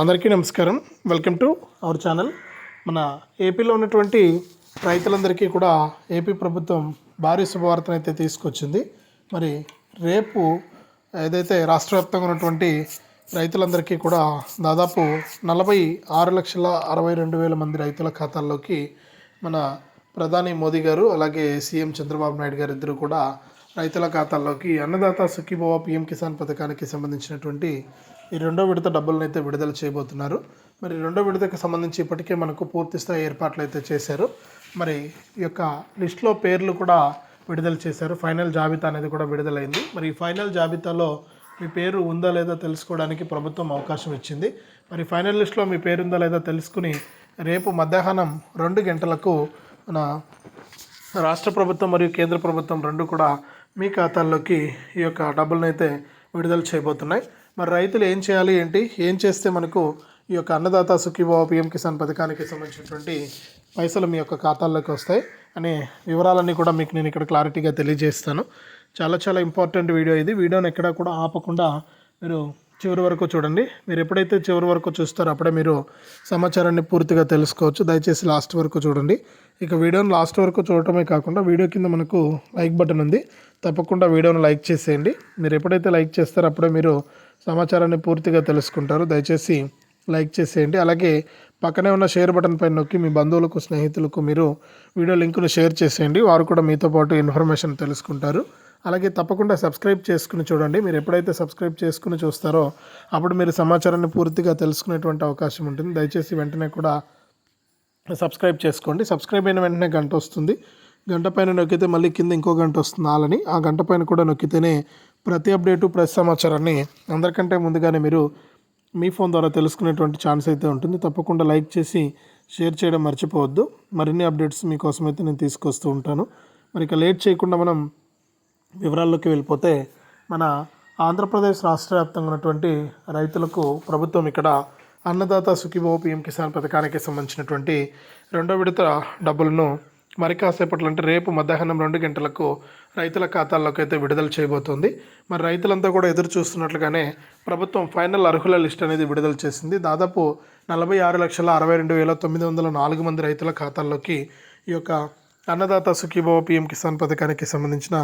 అందరికీ నమస్కారం. Welcome to our channel మన ఏపీలో ఉన్నటువంటి రైతులందరికీ కూడా ఏపీ ప్రభుత్వం భారీ శుభవార్తను అయితే తీసుకొచ్చింది. మరి రేపు ఏదైతే రాష్ట్ర వ్యాప్తంగా ఉన్నటువంటి రైతులందరికీ కూడా దాదాపు నలభై ఆరు లక్షల అరవై రెండు వేల మంది రైతుల ఖాతాల్లోకి మన ప్రధాని మోదీ గారు అలాగే సీఎం చంద్రబాబు నాయుడు గారు ఇద్దరు కూడా రైతుల ఖాతాల్లోకి అన్నదాత సుఖీభవ పిఎం కిసాన్ పథకానికి సంబంధించినటువంటి ఈ రెండో విడత డబ్బులను అయితే విడుదల చేయబోతున్నారు. మరి రెండో విడతకు సంబంధించి ఇప్పటికే మనకు పూర్తి స్థాయి ఏర్పాట్లు అయితే చేశారు. మరి ఈ యొక్క లిస్ట్లో పేర్లు కూడా విడుదల చేశారు. ఫైనల్ జాబితా అనేది కూడా విడుదలైంది. మరి ఈ ఫైనల్ జాబితాలో మీ పేరు ఉందా లేదా తెలుసుకోవడానికి ప్రభుత్వం అవకాశం ఇచ్చింది. మరి ఫైనల్ లిస్ట్లో మీ పేరు ఉందా లేదా తెలుసుకుని రేపు మధ్యాహ్నం రెండు గంటలకు మన రాష్ట్ర ప్రభుత్వం మరియు కేంద్ర ప్రభుత్వం రెండు కూడా మీ ఖాతాల్లోకి ఈ యొక్క డబ్బులను అయితే విడుదల చేయబోతున్నాయి. మరి రైతులు ఏం చేయాలి ఏంటి? ఏం చేస్తే మనకు ఈ యొక్క అన్నదాత సుఖీభావ పిఎం కిసాన్ పథకానికి సంబంధించినటువంటి పైసలు మీ యొక్క ఖాతాల్లోకి వస్తాయి అనే వివరాలన్నీ కూడా మీకు నేను ఇక్కడ క్లారిటీగా తెలియజేస్తాను. చాలా చాలా ఇంపార్టెంట్ వీడియో ఇది. వీడియోని ఎక్కడా కూడా ఆపకుండా మీరు చివరి వరకు చూడండి. మీరు ఎప్పుడైతే చివరి వరకు చూస్తారో అప్పుడే మీరు సమాచారాన్ని పూర్తిగా తెలుసుకోవచ్చు. దయచేసి లాస్ట్ వరకు చూడండి. ఇక వీడియోని లాస్ట్ వరకు చూడటమే కాకుండా వీడియో కింద మనకు లైక్ బటన్ ఉంది. తప్పకుండా వీడియోను లైక్ చేసేయండి. మీరు ఎప్పుడైతే లైక్ చేస్తారో అప్పుడే మీరు సమాచారాన్ని పూర్తిగా తెలుసుకుంటారు. దయచేసి లైక్ చేసేయండి. అలాగే పక్కనే ఉన్న షేర్ బటన్ పైన నొక్కి మీ బంధువులకు స్నేహితులకు మీరు వీడియో లింకును షేర్ చేసేయండి. వారు కూడా మీతో పాటు ఇన్ఫర్మేషన్ తెలుసుకుంటారు. అలాగే తప్పకుండా సబ్స్క్రైబ్ చేసుకుని చూడండి. మీరు ఎప్పుడైతే సబ్స్క్రైబ్ చేసుకుని చూస్తారో అప్పుడు మీరు సమాచారాన్ని పూర్తిగా తెలుసుకునేటువంటి అవకాశం ఉంటుంది. దయచేసి వెంటనే కూడా సబ్స్క్రైబ్ చేసుకోండి. సబ్స్క్రైబ్ అయిన వెంటనే గంట వస్తుంది. గంట పైన నొక్కితే మళ్ళీ కింద ఇంకో గంట వస్తుంది ఆలని ఆ గంట పైన కూడా నొక్కితేనే ప్రతి అప్డేటు ప్రతి సమాచారాన్ని అందరికంటే ముందుగానే మీరు మీ ఫోన్ ద్వారా తెలుసుకునేటువంటి ఛాన్స్ అయితే ఉంటుంది. తప్పకుండా లైక్ చేసి షేర్ చేయడం మర్చిపోవద్దు. మరిన్ని అప్డేట్స్ మీకోసం అయితే నేను తీసుకొస్తూ ఉంటాను. మరి ఇక లేట్ చేయకుండా మనం వివరాల్లోకి వెళ్ళిపోతే మన ఆంధ్రప్రదేశ్ రాష్ట్ర వ్యాప్తంగా ఉన్నటువంటి రైతులకు ప్రభుత్వం ఇక్కడ అన్నదాత సుఖీభవ పిఎం కిసాన్ పథకానికి సంబంధించినటువంటి రెండో విడత డబ్బులను మరి కాసేపట్లో అంటే రేపు మధ్యాహ్నం రెండు గంటలకు రైతుల ఖాతాల్లోకి అయితే విడుదల చేయబోతోంది. మరి రైతులంతా కూడా ఎదురు చూస్తున్నట్లుగానే ప్రభుత్వం ఫైనల్ అర్హుల లిస్ట్ అనేది విడుదల చేసింది. దాదాపు నలభై ఆరు లక్షల అరవై రెండు వేల తొమ్మిది వందల నాలుగు మంది రైతుల ఖాతాల్లోకి ఈ యొక్క అన్నదాత సుఖీభవ పిఎం కిసాన్ పథకానికి సంబంధించిన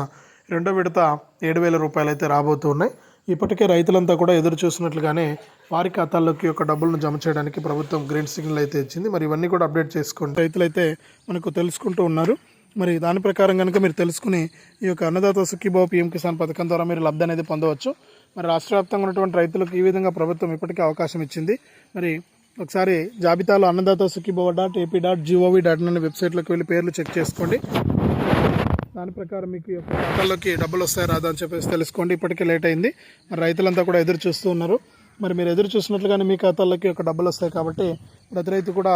రెండో విడత ఏడు వేల రూపాయలు అయితే రాబోతున్నాయి. ఇప్పటికే రైతులంతా కూడా ఎదురు చూసినట్లుగానే వారి ఖాతాల్లోకి యొక్క డబ్బులను జమ చేయడానికి ప్రభుత్వం గ్రీన్ సిగ్నల్ అయితే ఇచ్చింది. మరి ఇవన్నీ కూడా అప్డేట్ చేసుకోండి రైతులైతే మనకు తెలుసుకుంటూ ఉన్నారు. మరి దాని ప్రకారం కనుక మీరు తెలుసుకుని ఈ యొక్క అన్నదాత సుఖీభావ పిఎం కిసాన్ పథకం ద్వారా మీరు లబ్ధి అనేది పొందవచ్చు. మరి రాష్ట్ర వ్యాప్తంగా ఉన్నటువంటి రైతులకు ఈ విధంగా ప్రభుత్వం ఇప్పటికే అవకాశం ఇచ్చింది. మరి ఒకసారి జాబితాలో Annadata Sukhibhava dot AP dot gov dot అనే వెబ్సైట్లోకి వెళ్ళి పేర్లు చెక్ చేసుకోండి. దాని ప్రకారం మీకు యొక్క ఖాతాల్లోకి డబ్బులు వస్తాయి రాదా అని చెప్పేసి తెలుసుకోండి. ఇప్పటికే లేట్ అయింది. మరి రైతులంతా కూడా ఎదురు చూస్తూ ఉన్నారు. మరి మీరు ఎదురు చూసినట్లుగానే మీ ఖాతాల్లోకి ఒక డబ్బులు వస్తాయి కాబట్టి ప్రతి రైతు కూడా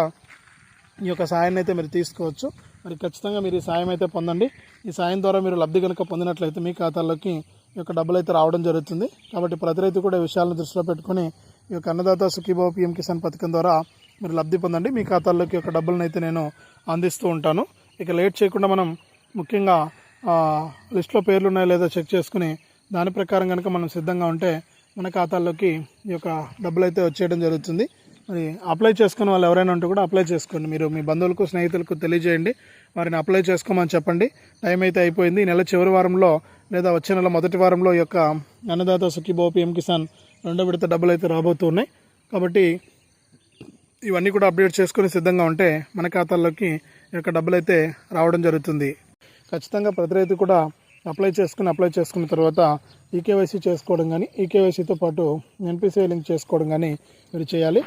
ఈ యొక్క సాయాన్ని అయితే మీరు తీసుకోవచ్చు. మరి ఖచ్చితంగా మీరు ఈ సాయం అయితే పొందండి. ఈ సాయం ద్వారా మీరు లబ్ధి కనుక పొందినట్లయితే మీ ఖాతాల్లోకి ఈ యొక్క డబ్బులు అయితే రావడం జరుగుతుంది. కాబట్టి ప్రతి రైతు కూడా విషయాలను దృష్టిలో పెట్టుకొని ఈ యొక్క అన్నదాత సుఖీభావ పిఎం కిసాన్ పథకం ద్వారా మీరు లబ్ధి పొందండి. మీ ఖాతాల్లోకి యొక్క డబ్బులను అయితే నేను అందిస్తూ ఉంటాను. ఇక లేట్ చేయకుండా మనం ముఖ్యంగా లిస్ట్లో పేర్లు ఉన్నాయో లేదో చెక్ చేసుకుని దాని ప్రకారం కనుక మనం సిద్ధంగా ఉంటే మన ఖాతాల్లోకి ఈ యొక్క డబ్బులు అయితే వచ్చేయడం జరుగుతుంది. మరి అప్లై చేసుకున్న వాళ్ళు ఎవరైనా ఉంటే కూడా అప్లై చేసుకోండి. మీరు మీ బంధువులకు స్నేహితులకు తెలియజేయండి. వారిని అప్లై చేసుకోమని చెప్పండి. టైం అయితే అయిపోయింది. ఈ నెల చివరి వారంలో లేదా వచ్చే నెల మొదటి వారంలో ఈ యొక్క అన్నదాత సుఖీబో పిఎం కిసాన్ రెండో విడత డబ్బులు అయితే రాబోతున్నాయి కాబట్టి ఇవన్నీ కూడా అప్డేట్ చేసుకుని సిద్ధంగా ఉంటే మన ఖాతాల్లోకి ఈ యొక్క డబ్బులు అయితే రావడం జరుగుతుంది. ఖచ్చితంగా ప్రతి రైతు కూడా అప్లై చేసుకుని అప్లై చేసుకున్న తర్వాత ఈకేవైసీ చేసుకోవడం కానీ ఈకేవైసీతో పాటు ఎన్పిసిఐ లింక్ చేసుకోవడం కానీ మీరు చేయాలి.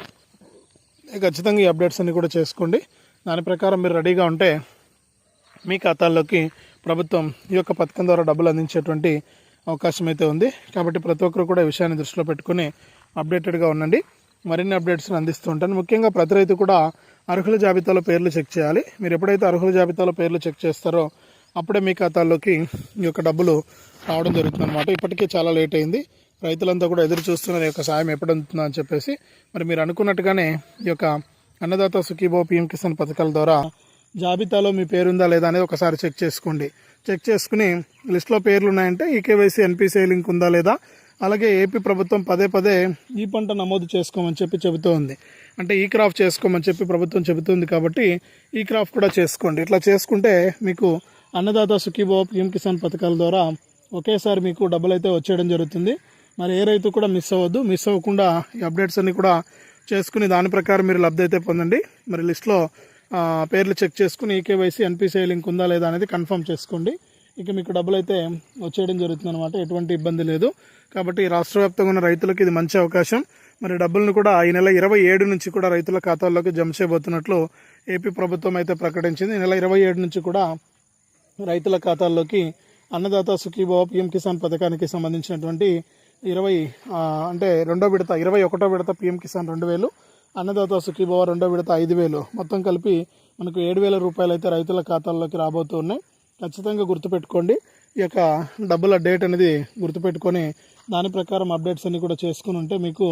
ఖచ్చితంగా ఈ అప్డేట్స్ అన్ని కూడా చేసుకోండి. దాని ప్రకారం మీరు రెడీగా ఉంటే మీ ఖాతాల్లోకి ప్రభుత్వం ఈ యొక్క పథకం ద్వారా డబ్బులు అందించేటువంటి అవకాశం అయితే ఉంది. కాబట్టి ప్రతి ఒక్కరు కూడా ఈ విషయాన్ని దృష్టిలో పెట్టుకుని అప్డేటెడ్గా ఉండండి. మరిన్ని అప్డేట్స్ని అందిస్తూ ఉంటాను. ముఖ్యంగా ప్రతి రైతు కూడా అర్హుల జాబితాలో పేర్లు చెక్ చేయాలి. మీరు ఎప్పుడైతే అర్హుల జాబితాలో పేర్లు చెక్ చేస్తారో అప్పుడే మీ ఖాతాల్లోకి ఈ యొక్క డబ్బులు రావడం జరుగుతుంది అనమాట ఇప్పటికే చాలా లేట్ అయింది. రైతులంతా కూడా ఎదురు చూస్తున్నారు ఈ యొక్క సాయం ఎప్పుడు అందుతుందా అని చెప్పేసి. మరి మీరు అనుకున్నట్టుగానే ఈ యొక్క అన్నదాత సుఖీభావ పిఎం కిసాన్ పథకాల ద్వారా జాబితాలో మీ పేరుందా లేదా అనేది ఒకసారి చెక్ చేసుకోండి. చెక్ చేసుకుని లిస్ట్లో పేర్లు ఉన్నాయంటే ఈకేవైసీ ఎన్పిసిఐ లింక్ ఉందా లేదా అలాగే ఏపీ ప్రభుత్వం పదే పదే ఈ పంట నమోదు చేసుకోమని చెప్పి చెబుతూ ఉంది అంటే ఈ క్రాప్ చేసుకోమని చెప్పి ప్రభుత్వం చెబుతుంది కాబట్టి ఈ క్రాప్ కూడా చేసుకోండి. ఇట్లా చేసుకుంటే మీకు అన్నదాత సుఖీభవ పిఎం కిసాన్ పథకాల ద్వారా ఒకేసారి మీకు డబ్బులు అయితే వచ్చేయడం జరుగుతుంది. మరి ఏ రైతు కూడా మిస్ అవ్వద్దు. మిస్ అవ్వకుండా ఈ అప్డేట్స్ అన్ని కూడా చేసుకుని దాని ప్రకారం మీరు లబ్ధి అయితే పొందండి. మరి లిస్ట్లో పేర్లు చెక్ చేసుకుని ఈకేవైసీ ఎన్పిసిఐ లింక్ ఉందా లేదా అనేది కన్ఫర్మ్ చేసుకోండి. ఇక మీకు డబ్బులు అయితే వచ్చేయడం జరుగుతుంది అనమాట ఎటువంటి ఇబ్బంది లేదు. కాబట్టి రాష్ట్ర వ్యాప్తంగా ఉన్న రైతులకు ఇది మంచి అవకాశం. మరి డబ్బులను కూడా ఈ నెల ఇరవై ఏడు నుంచి కూడా రైతుల ఖాతాల్లోకి జమ చేయబోతున్నట్లు ఏపీ ప్రభుత్వం అయితే ప్రకటించింది. ఈ నెల ఇరవై ఏడు నుంచి కూడా రైతుల ఖాతాల్లోకి అన్నదాత సుఖీభావ పిఎం కిసాన్ పథకానికి సంబంధించినటువంటి ఇరవై అంటే రెండో విడత ఇరవై ఒకటో విడత పిఎం కిసాన్ రెండు వేలు అన్నదాత సుఖీభావ రెండో విడత ఐదు వేలు. మొత్తం కలిపి మనకు ఏడు వేల రూపాయలు అయితే రైతుల ఖాతాల్లోకి రాబోతూ ఉన్నాయి ఖచ్చితంగా గుర్తుపెట్టుకోండి. ఈ యొక్క డబ్బుల డేట్ అనేది గుర్తుపెట్టుకొని దాని ప్రకారం అప్డేట్స్ అన్ని కూడా చేసుకుని ఉంటే మీకు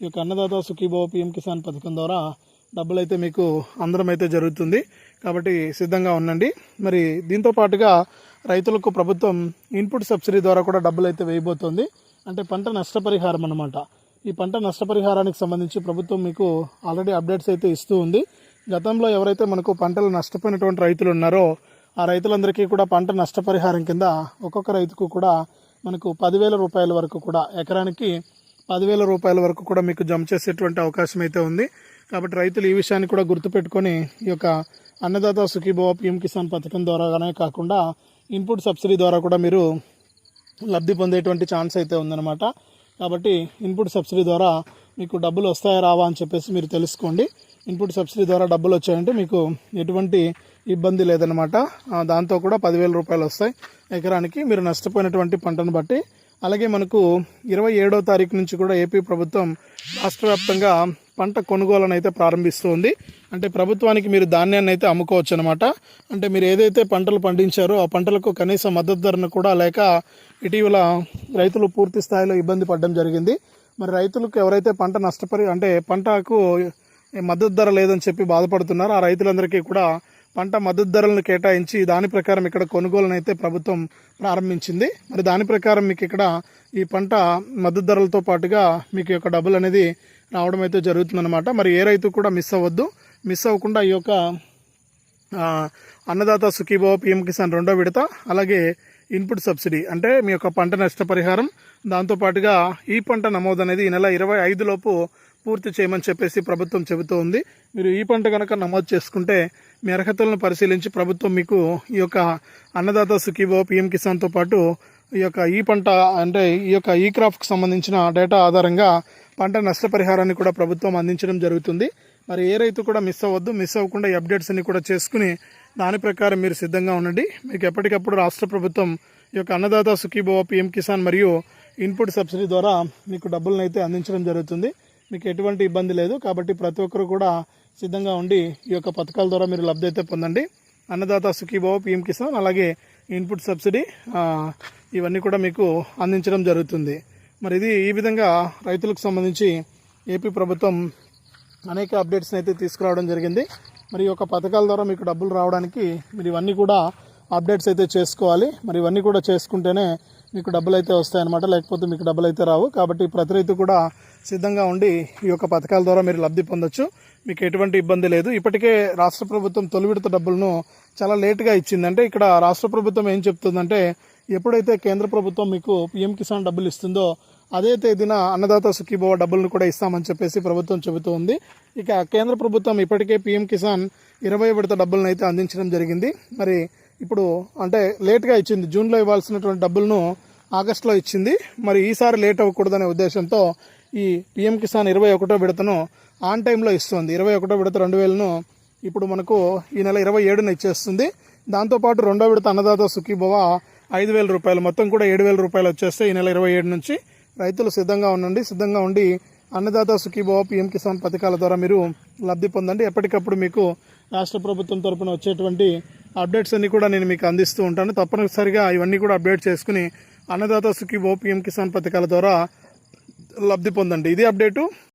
ఈ యొక్క అన్నదాత సుఖీభావ పిఎం కిసాన్ పథకం ద్వారా డబ్బులు అయితే మీకు అందరం అయితే జరుగుతుంది. కాబట్టి సిద్ధంగా ఉండండి. మరి దీంతో పాటుగా రైతులకు ప్రభుత్వం ఇన్పుట్ సబ్సిడీ ద్వారా కూడా డబ్బులు అయితే వేయబోతోంది. అంటే పంట నష్టపరిహారం అనమాట ఈ పంట నష్టపరిహారానికి సంబంధించి ప్రభుత్వం మీకు ఆల్రెడీ అప్డేట్స్ అయితే ఇస్తూ ఉంది. గతంలో ఎవరైతే మనకు పంటలు నష్టపోయినటువంటి రైతులు ఉన్నారో ఆ రైతులందరికీ కూడా పంట నష్టపరిహారం కింద ఒక్కొక్క రైతుకు కూడా మనకు పదివేల రూపాయల వరకు కూడా ఎకరానికి పదివేల రూపాయల వరకు కూడా మీకు జమ చేసేటువంటి అవకాశం అయితే ఉంది. కాబట్టి రైతులు ఈ విషయాన్ని కూడా గుర్తుపెట్టుకొని ఈ యొక్క అన్నదాత సుఖీభవ పిఎం కిసాన్ పథకం ద్వారానే కాకుండా ఇన్పుట్ సబ్సిడీ ద్వారా కూడా మీరు లబ్ధి పొందేటువంటి ఛాన్స్ అయితే ఉందన్నమాట. కాబట్టి ఇన్పుట్ సబ్సిడీ ద్వారా మీకు డబ్బులు వస్తాయా రావా అని చెప్పేసి మీరు తెలుసుకోండి. ఇన్పుట్ సబ్సిడీ ద్వారా డబ్బులు వచ్చాయంటే మీకు ఎటువంటి ఇబ్బంది లేదనమాట దాంతో కూడా పదివేల రూపాయలు వస్తాయి. ఎకరానికి మీరు నష్టపోయినటువంటి పంటను బట్టి. అలాగే మనకు ఇరవై ఏడో తారీఖు నుంచి కూడా ఏపీ ప్రభుత్వం రాష్ట్ర వ్యాప్తంగా పంట కొనుగోలను అయితే ప్రారంభిస్తుంది. అంటే ప్రభుత్వానికి మీరు ధాన్యాన్ని అయితే అమ్ముకోవచ్చు అనమాట అంటే మీరు ఏదైతే పంటలు పండించారో ఆ పంటలకు కనీస మద్దతు ధరను కూడా లేక ఇటీవల రైతులు పూర్తి స్థాయిలో ఇబ్బంది పడడం జరిగింది. మరి రైతులకు ఎవరైతే పంట నష్టపరి అంటే పంటకు మద్దతు ధర లేదని చెప్పి బాధపడుతున్నారో ఆ రైతులందరికీ కూడా పంట మద్దతు ధరలను కేటాయించి దాని ప్రకారం ఇక్కడ కొనుగోలును అయితే ప్రభుత్వం ప్రారంభించింది. మరి దాని ప్రకారం మీకు ఇక్కడ ఈ పంట మద్దతు ధరలతో పాటుగా మీకు యొక్క డబ్బులు అనేది రావడం అయితే జరుగుతుందన్నమాట. మరి ఏ రైతు కూడా మిస్ అవ్వద్దు. మిస్ అవ్వకుండా ఈ యొక్క అన్నదాత సుఖీభావ పిఎం కిసాన్ రెండో విడత అలాగే ఇన్పుట్ సబ్సిడీ అంటే మీ యొక్క పంట నష్టపరిహారం. దాంతోపాటుగా ఈ పంట నమోదు అనేది ఈ నెల ఇరవై లోపు పూర్తి చేయమని చెప్పేసి ప్రభుత్వం చెబుతూ ఉంది. మీరు ఈ పంట కనుక నమోదు చేసుకుంటే మీ అర్హతలను పరిశీలించి ప్రభుత్వం మీకు ఈ యొక్క అన్నదాత సుఖీభావ పిఎం కిసాన్తో పాటు ఈ యొక్క ఈ పంట అంటే ఈ యొక్క ఈ క్రాప్కి సంబంధించిన డేటా ఆధారంగా పంట నష్టపరిహారాన్ని కూడా ప్రభుత్వం అందించడం జరుగుతుంది. మరి ఏ రైతు కూడా మిస్ అవ్వద్దు మిస్ అవ్వకుండా ఈ అప్డేట్స్ అన్ని కూడా చేసుకుని దాని ప్రకారం మీరు సిద్ధంగా ఉండండి. మీకు ఎప్పటికప్పుడు రాష్ట్ర ప్రభుత్వం ఈ యొక్క అన్నదాత సుఖీభవ పిఎం కిసాన్ మరియు ఇన్పుట్ సబ్సిడీ ద్వారా మీకు డబ్బులను అయితే అందించడం జరుగుతుంది. మీకు ఎటువంటి ఇబ్బంది లేదు కాబట్టి ప్రతి ఒక్కరు కూడా సిద్ధంగా ఉండి ఈ యొక్క పథకాల ద్వారా మీరు లబ్ధి అయితే పొందండి. అన్నదాత సుఖీభవ పిఎం కిసాన్ అలాగే ఇన్పుట్ సబ్సిడీ ఇవన్నీ కూడా మీకు అందించడం జరుగుతుంది. మరి ఇది ఈ విధంగా రైతులకు సంబంధించి ఏపీ ప్రభుత్వం అనేక అప్డేట్స్ని అయితే తీసుకురావడం జరిగింది. మరి ఈ యొక్క పథకాల ద్వారా మీకు డబ్బులు రావడానికి మీరు ఇవన్నీ కూడా అప్డేట్స్ అయితే చేసుకోవాలి. మరి ఇవన్నీ కూడా చేసుకుంటేనే మీకు డబ్బులు అయితే వస్తాయన్నమాట. లేకపోతే మీకు డబ్బులు అయితే రావు. కాబట్టి ప్రతి రైతు కూడా సిద్ధంగా ఉండి ఈ యొక్క పథకాల ద్వారా మీరు లబ్ధి పొందొచ్చు. మీకు ఎటువంటి ఇబ్బంది లేదు. ఇప్పటికే రాష్ట్ర ప్రభుత్వం తొలి విడత డబ్బులను చాలా లేటుగా ఇచ్చింది అంటే ఇక్కడ రాష్ట్ర ప్రభుత్వం ఏం చెప్తుందంటే ఎప్పుడైతే కేంద్ర ప్రభుత్వం మీకు పిఎం కిసాన్ డబ్బులు ఇస్తుందో అదే తేదీన అన్నదాత సుఖీభవ డబ్బులను కూడా ఇస్తామని చెప్పేసి ప్రభుత్వం చెబుతూ ఉంది. ఇక కేంద్ర ప్రభుత్వం ఇప్పటికే పిఎం కిసాన్ ఇరవై విడత డబ్బులను అయితే అందించడం జరిగింది. మరి ఇప్పుడు అంటే లేట్గా ఇచ్చింది జూన్లో ఇవ్వాల్సినటువంటి డబ్బులను ఆగస్టులో ఇచ్చింది. మరి ఈసారి లేట్ అవ్వకూడదనే ఉద్దేశంతో ఈ పిఎం కిసాన్ ఇరవై ఒకటో విడతను ఆన్ టైంలో ఇస్తుంది. ఇరవై ఒకటో విడత రెండు వేలను ఇప్పుడు మనకు ఈ నెల ఇరవై ఏడున ఇచ్చేస్తుంది. దాంతోపాటు రెండో విడత అన్నదాత సుఖీభవ ఐదు వేల రూపాయలు. మొత్తం కూడా ఏడు వేల రూపాయలు వచ్చేస్తే ఈ నెల ఇరవై ఏడు నుంచి రైతులు సిద్ధంగా ఉండండి. సిద్ధంగా ఉండి అన్నదాత సుఖీభవ పిఎం కిసాన్ పథకాల ద్వారా మీరు లబ్ధి పొందండి. ఎప్పటికప్పుడు మీకు రాష్ట్ర ప్రభుత్వం తరపున వచ్చేటువంటి అప్డేట్స్ అన్నీ కూడా నేను మీకు అందిస్తూ ఉంటాను. తప్పనిసరిగా ఇవన్నీ కూడా అప్డేట్ చేసుకుని అన్నదాత సుఖీభవ పిఎం కిసాన్ పథకాల ద్వారా లబ్ధి పొందండి. ఇది అప్డేటు.